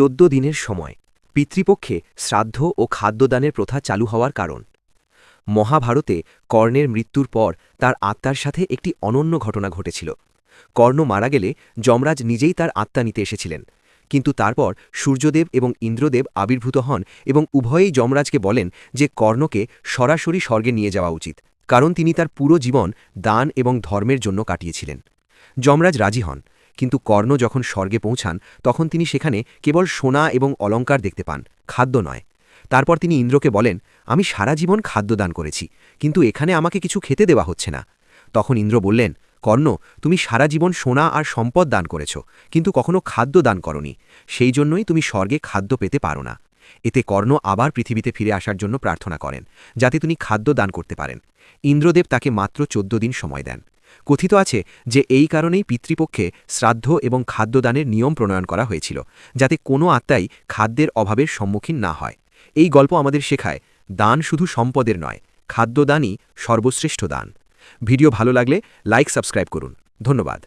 চোদ্দ দিনের সময়, পিতৃপক্ষে শ্রাদ্ধ ও খাদ্যদানের প্রথা চালু হওয়ার কারণ। মহাভারতে কর্ণের মৃত্যুর পর তার আত্মার সাথে একটি অনন্য ঘটনা ঘটেছিল। কর্ণ মারা গেলে যমরাজ নিজেই তার আত্মা নিতে এসেছিলেন। কিন্তু তারপর সূর্যদেব এবং ইন্দ্রদেব আবির্ভূত হন এবং উভয়েই যমরাজকে বলেন যে কর্ণকে সরাসরি স্বর্গে নিয়ে যাওয়া উচিত, কারণ তিনি তার পুরো জীবন দান এবং ধর্মের জন্য কাটিয়েছিলেন। যমরাজ রাজি হন। কিন্তু কর্ণ যখন স্বর্গে পৌঁছান, তখন তিনি সেখানে কেবল সোনা এবং অলঙ্কার দেখতে পান, খাদ্য নয়। তারপর তিনি ইন্দ্রকে বলেন, আমি সারা জীবন খাদ্য দান করেছি, কিন্তু এখানে আমাকে কিছু খেতে দেওয়া হচ্ছে না। তখন ইন্দ্র বললেন, কর্ণ, তুমি সারা জীবন সোনা আর সম্পদ দান করেছ, কিন্তু কখনো খাদ্য দান করনি, সেই জন্যই তুমি স্বর্গে খাদ্য পেতে পারো না। এতে কর্ণ আবার পৃথিবীতে ফিরে আসার জন্য প্রার্থনা করেন, যাতে তিনি খাদ্য দান করতে পারেন। ইন্দ্রদেব তাকে মাত্র চোদ্দ দিন সময় দেন। কথিত আছে যে এই কারণেই পিতৃপক্ষে শ্রাদ্ধ এবং খাদ্যদানের নিয়ম প্রণয়ন করা হয়েছিল, যাতে কোনো আত্মাই খাদ্যের অভাবের সম্মুখীন না হয়। এই গল্প আমাদের শেখায়, দান শুধু সম্পদের নয়, খাদ্যদানই সর্বশ্রেষ্ঠ দান। ভিডিও ভালো লাগলে লাইক, সাবস্ক্রাইব করুন। ধন্যবাদ।